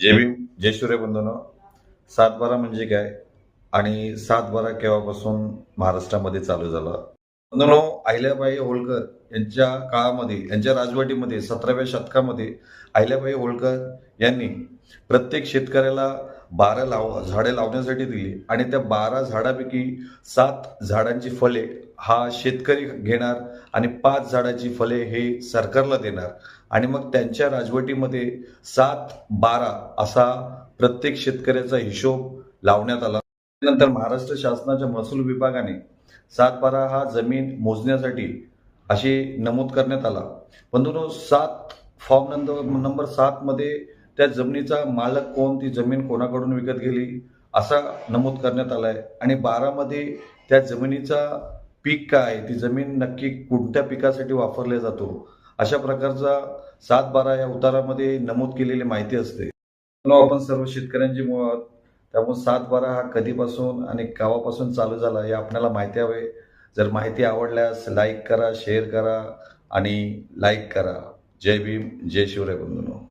जय भीम जय शिवराय सातबारा सात बारा म्हणजे काय? आणि सात बारा केव्हापासून महाराष्ट्रामध्ये चालू झाला? बंधनो अहिल्याबाई होळकर यांच्या काळामध्ये यांच्या राजवटीमध्ये सतराव्या शतकामध्ये अहिल्याबाई होळकर यांनी प्रत्येक शेतकऱ्याला बारा लाव झाडे लावण्यासाठी दिली. आणि त्या बारा झाडापैकी सात झाडांची फले हा शेतकरी घेणार आणि पाच झाडाची फले हे सरकारला देणार. आणि मग त्यांच्या राजवटीमध्ये सात बारा असा प्रत्येक शेतकऱ्याचा हिशोब लावण्यात आला. नंतर महाराष्ट्र शासनाच्या महसूल विभागाने सात बारा हा जमीन मोजण्यासाठी अशी नमूद करण्यात आला. बंधूंनो सात फॉर्म नंबर नंबर सातमध्ये मध्ये त्या जमिनीचा मालक कोण ती जमीन कोणाकडून विकत गेली असा नमूद करण्यात आलाय. आणि बारामध्ये त्या जमिनीचा पीक काय ती जमीन नक्की कोणत्या पिकासाठी वापरल्या जातो अशा प्रकारचा सात बारा या उतारामध्ये नमूद केलेली माहिती असते. मित्रांनो, आपण सर्व शेतकऱ्यांची मुळ आहोत. त्यामुळे सात बारा हा कधीपासून आणि गावापासून चालू झाला हे आपल्याला माहिती हवे. जर माहिती आवडल्यास लाईक करा शेअर करा आणि लाईक करा. जय भीम जय शिवराय बंधूंनो.